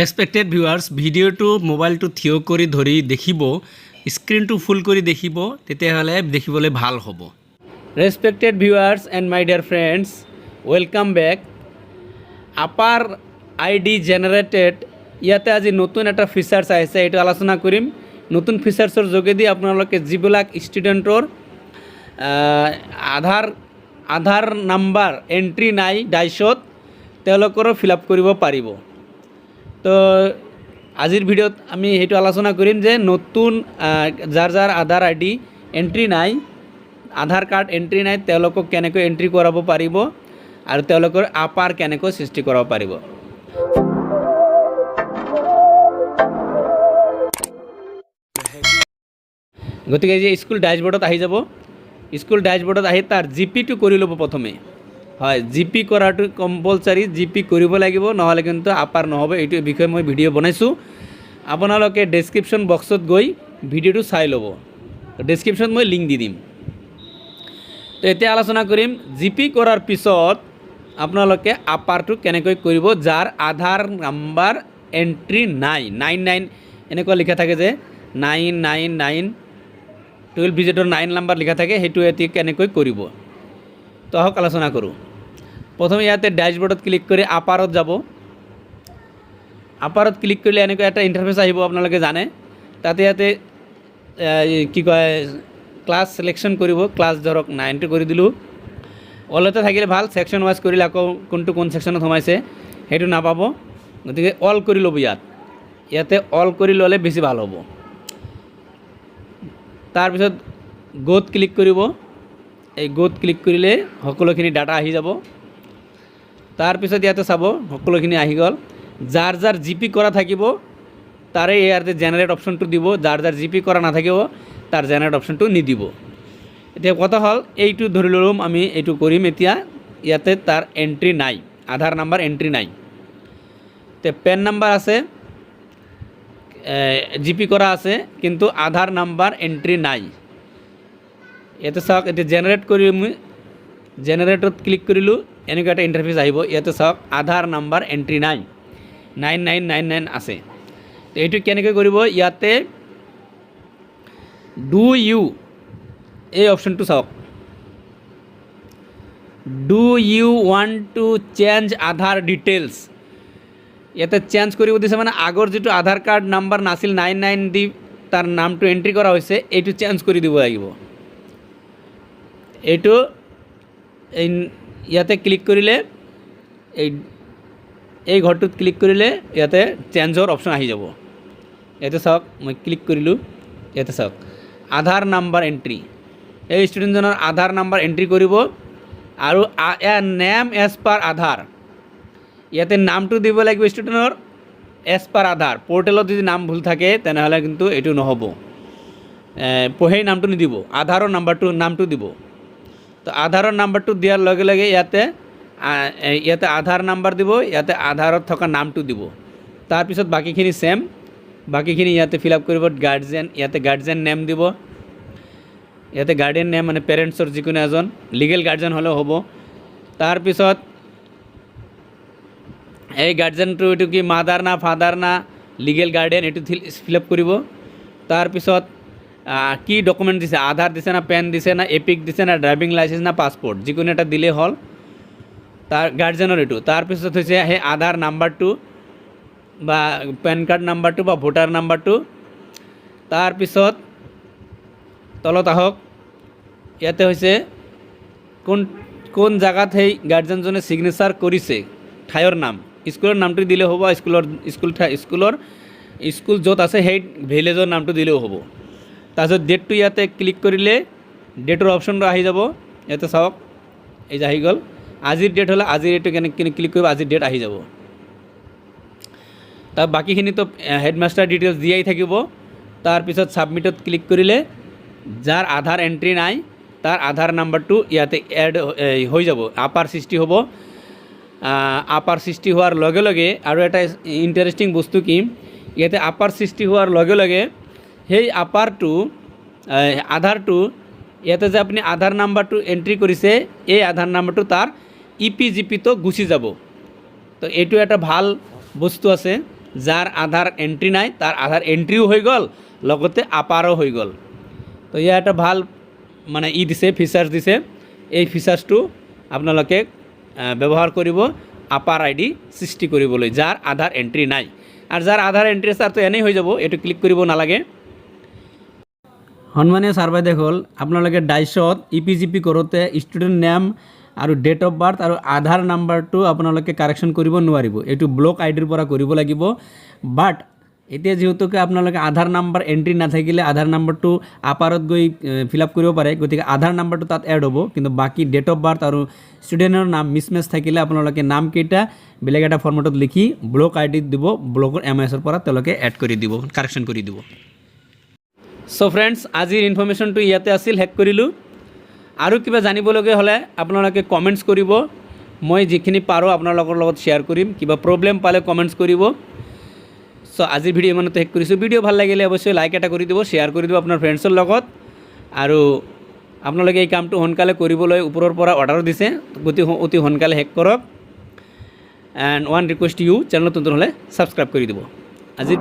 Respected viewers ভিডিঅ'টো মোবাইলটো থিয় কৰি ধৰি দেখিব স্ক্ৰীণটো ফুল কৰি দেখিব তেতিয়াহ'লে দেখিবলৈ ভালো হ'ব respected viewers and my dear friends welcome back APAAR I D generated ইয়াতে আজি নতুন এটা ফিচাৰ্ছ আহিছে, এইটো আলোচনা কৰিম। নতুন ফিচাৰ্ছৰ যোগেদি আপোনালোকে যিবিলাক ষ্টুডেণ্টৰ আধাৰ আধাৰ নাম্বাৰ এণ্ট্ৰি নাই ডাইচত তেওঁলোকৰো ফিল আপ কৰিব পাৰিব। তো আজিৰ ভিডিঅ'ত আমি সেইটো আলোচনা কৰিম যে নতুন যাৰ যাৰ আধাৰ আই ডি এণ্ট্ৰি নাই, আধাৰ কাৰ্ড এণ্ট্ৰি নাই, তেওঁলোকক কেনেকৈ এণ্ট্ৰি কৰাব পাৰিব আৰু তেওঁলোকৰ আপাৰ কেনেকৈ সৃষ্টি কৰাব পাৰিব। গতিকে যে স্কুল ড্যাশবোৰ্ডত আহি যাব। স্কুল ড্যাশবোৰ্ডত আহি তাৰ জি পিটো কৰি ল'ব প্ৰথমে। হয় জি পি কৰাটো কম্পালচাৰী জি পি কৰিব লাগিব, নহ'লে কিন্তু আপাৰ নহ'ব। এইটো বিষয়ে মই ভিডিঅ' বনাইছোঁ। আপোনালোকে ডেছক্ৰিপশ্যন বক্সত গৈ ভিডিঅ'টো চাই ল'ব। ডেছক্ৰিপশ্যনত মই লিংক দি দিম। তো এতিয়া আলোচনা কৰিম জি পি কৰাৰ পিছত আপোনালোকে আপাৰটো কেনেকৈ কৰিব, যাৰ আধাৰ নাম্বাৰ এণ্ট্ৰি নাই। নাইন নাইন এনেকুৱা লিখা থাকে যে নাইন নাইন নাইন টুৱেলভ ডিজিটৰ নাইন নাম্বাৰ লিখা থাকে, সেইটো এতিয়া কেনেকৈ কৰিব? তো আহক, আলোচনা কৰোঁ। প্ৰথমে ইয়াতে ড্যাশবোৰ্ডত ক্লিক কৰি আপাৰত যাব। আপাৰত ক্লিক কৰিলে এনেকুৱা এটা ইণ্টাৰফেচ আহিব, আপোনালোকে জানে। তাতে ইয়াতে কি কয় ক্লাছ চিলেকশ্যন কৰিব। ক্লাছ ধৰক নাইনটো কৰি দিলোঁ। অলতে থাকিলে ভালো ছেকশ্যন ৱাইজ কৰিলে আকৌ কোনটো কোন ছেকশ্যনত সোমাইছে, সেইটো নাপাব। গতিকে অল কৰি ল'ব ইয়াত। ইয়াতে অল কৰি ল'লে বেছি ভালো হ'ব। তাৰপিছত গ'ত ক্লিক কৰিব। এই গ'ত ক্লিক কৰিলে সকলোখিনি ডাটা আহি যাব। তাৰপিছত ইয়াতে চাব, সকলোখিনি আহি গ'ল। যাৰ যাৰ জি পি কৰা থাকিব, তাৰে ইয়াতে জেনেৰেট অপশ্যনটো দিব। যাৰ যাৰ জি পি কৰা নাথাকিব, তাৰ জেনেৰেট অপশ্যনটো নিদিব। এতিয়া কথা হ'ল, এইটো ধৰি ল'ম আমি এইটো কৰিম এতিয়া। ইয়াতে তাৰ এণ্ট্ৰি নাই, আধাৰ নাম্বাৰ এণ্ট্ৰি নাই। তে পেন নাম্বাৰ আছে জি পি কৰা আছে, কিন্তু আধাৰ নাম্বাৰ এণ্ট্ৰি নাই। ইয়াতে চাওক এতিয়া জেনেৰেট কৰি মই জেনেৰেটত ক্লিক কৰিলোঁ, এনেকুৱা এটা ইণ্টাৰফেচ আহিব। ইয়াতে চাওক, আধাৰ নাম্বাৰ এণ্ট্ৰি নাই। নাইন নাইন নাইন নাইন আছে। তো এইটো কেনেকৈ কৰিব? ইয়াতে ডু ইউ এই অপশ্যনটো চাওক। Do you want to change Aadhaar details ইয়াতে চেঞ্জ কৰিব দিছে মানে আগৰ যিটো আধাৰ কাৰ্ড নাম্বাৰ নাছিল নাইন নাইন দি তাৰ নামটো এণ্ট্ৰি কৰা হৈছে, এইটো চেঞ্জ কৰি দিব লাগিব। এইটো এই ইয়াতে ক্লিক কৰিলে, এই এই ঘৰটোত ক্লিক কৰিলে ইয়াতে চেঞ্জৰ অপশ্যন আহি যাব। ইয়াতে চাওক, মই ক্লিক কৰিলোঁ, ইয়াতে চাওক। Aadhaar number entry. এই ষ্টুডেণ্টজনৰ আধাৰ নাম্বাৰ এণ্ট্ৰি কৰিব আৰু নেম এজ পাৰ আধাৰ। ইয়াতে নামটো দিব লাগিব ষ্টুডেণ্টৰ, এজ পাৰ আধাৰ। পৰ্টেলত যদি নাম ভুল থাকে, তেনেহ'লে কিন্তু এইটো নহ'ব। সেই নামটো নিদিব। আধাৰৰ নাম্বাৰটো, নামটো দিব। তো আধাৰৰ নাম্বাৰটো দিয়াৰ লগে লগে ইয়াতে ইয়াতে আধাৰ নাম্বাৰ দিব, ইয়াতে আধাৰত থকা নামটো দিব। তাৰপিছত বাকীখিনি ছেম বাকীখিনি ইয়াতে ফিল আপ কৰিব গাৰ্জেন ইয়াতে গাৰ্জেন নেম দিব। ইয়াতে গাৰ্ডিয়ান নেম মানে পেৰেণ্টছৰ যিকোনো এজন লিগেল গাৰ্জেন হ'লেও হ'ব। তাৰপিছত, এই গাৰ্জেনটো এইটো কি মাদাৰ না ফাদাৰ না লিগেল গাৰ্ডিয়ান এইটো ফিল আপ কৰিব। তাৰপিছত কি ডকুমেণ্ট দিছে? আধাৰ দিছে না পেন দিছে না এপিক দিছে না ড্ৰাইভিং লাইচেঞ্চ না পাছপৰ্ট যিকোনো এটা দিলেই হ'ল। তাৰ গাৰ্জেনৰ এইটো। তাৰপিছত হৈছে সেই আধাৰ নাম্বাৰটো বা পেন কাৰ্ড নাম্বাৰটো বা ভোটাৰ নাম্বাৰটো তাৰপিছত তলত আহক। ইয়াতে হৈছে কোন কোন জেগাত সেই গাৰ্জেনজনে ছিগনেচাৰ কৰিছে? ঠাইৰ নাম। স্কুলৰ নামটো দিলেও হ'ব, স্কুলৰ, স্কুল ঠাই, স্কুলৰ, স্কুল য'ত আছে সেই ভিলেজৰ নামটো দিলেও হ'ব। তাৰপিছত ডেটটো ইয়াতে ক্লিক কৰিলে ডেটৰ অপশ্যনটো আহি যাব। ইয়াতে চাওক, এই যে আহি গ'ল। আজিৰ ডেট হ'লে আজিৰ এইটো কেনেকৈ ক্লিক কৰিব, আজিৰ ডেট আহি যাব। তাৰ বাকীখিনিতো হেডমাষ্টাৰ ডিটেইলছ দিয়াই থাকিব। তাৰপিছত ছাবমিটত ক্লিক কৰিলে যাৰ আধাৰ এণ্ট্ৰি নাই, তাৰ আধাৰ নাম্বাৰটো ইয়াতে এড হৈ যাব আপাৰ সৃষ্টি হ'ব। আপাৰ সৃষ্টি হোৱাৰ লগে লগে আৰু এটা ইণ্টাৰেষ্টিং বস্তু কি, ইয়াতে আপাৰ সৃষ্টি হোৱাৰ লগে লগে সেই আপাৰটো আধাৰটো ইয়াতে যে আপুনি আধাৰ নাম্বাৰটো এণ্ট্ৰি কৰিছে, এই আধাৰ নাম্বাৰটো তাৰ ই পি জি পিতো গুচি যাব। তো এইটো এটা ভালো বস্তু আছে, যাৰ আধাৰ এণ্ট্ৰি নাই, তাৰ আধাৰ এণ্ট্ৰিও হৈ গ'ল, লগতে আপাৰো হৈ গ'ল। তো ইয়াৰ এটা ভালো মানে ই দিছে ফিচাৰ্ছ দিছে। এই ফিচাৰ্ছটো আপোনালোকে ব্যৱহাৰ কৰিব আপাৰ আই ডি সৃষ্টি কৰিবলৈ, যাৰ আধাৰ এণ্ট্ৰি নাই। আৰু যাৰ আধাৰ এণ্ট্ৰি আছে তাৰতো এনেই হৈ যাব, এইটো ক্লিক কৰিব নালাগে। সন্মানীয় ছাৰ বাইদেউসকল আপোনালোকে ডাইচত ই পি জি পি কৰোঁতে ষ্টুডেণ্ট নেম আৰু ডেট অফ বাৰ্থ আৰু আধাৰ নাম্বাৰটো আপোনালোকে কাৰেকশ্যন কৰিব নোৱাৰিব। এইটো ব্লক আই ডিৰ পৰা কৰিব লাগিব। বাট এতিয়া যিহেতুকে আপোনালোকে আধাৰ নাম্বাৰ এণ্ট্ৰি নাথাকিলে আধাৰ নাম্বাৰটো আপাৰত গৈ ফিল আপ কৰিব পাৰে, গতিকে আধাৰ নাম্বাৰটো তাত এড হ'ব। কিন্তু বাকী ডেট অফ বাৰ্থ আৰু ষ্টুডেণ্টৰ নাম মিছমেচ থাকিলে আপোনালোকে নামকেইটা বেলেগ এটা ফৰ্মেটত লিখি ব্লক আই ডিত দিব ব্লকৰ এম এছৰ পৰা তেওঁলোকে এড কৰি দিব কাৰেকশ্যন কৰি দিব। চ' ফ্ৰেণ্ডছ আজিৰ ইনফৰ্মেশ্যনটো ইয়াতে আছিল শেষ কৰিলোঁ। আৰু কিবা জানিবলগীয়া হ'লে আপোনালোকে কমেণ্টছ কৰিব। মই যিখিনি পাৰোঁ আপোনালোকৰ লগত শ্বেয়াৰ কৰিম। কিবা প্ৰব্লেম পালে কমেণ্টছ কৰিব। চ' আজিৰ ভিডিঅ' ইমানতে শেষ কৰিছোঁ। ভিডিঅ' ভালো লাগিলে অৱশ্যই লাইক এটা কৰি দিব শ্বেয়াৰ কৰি দিব আপোনাৰ ফ্ৰেণ্ডছৰ লগত। আৰু আপোনালোকে এই কামটো সোনকালে কৰিবলৈ ওপৰৰ পৰা অৰ্ডাৰ দিছে। গতি অতি সোনকালে শেষ কৰক। এণ্ড ওৱান ৰিকুৱেষ্ট ইউ চেনেলত নতুন হ'লে ছাবস্ক্ৰাইব কৰি দিব। আজি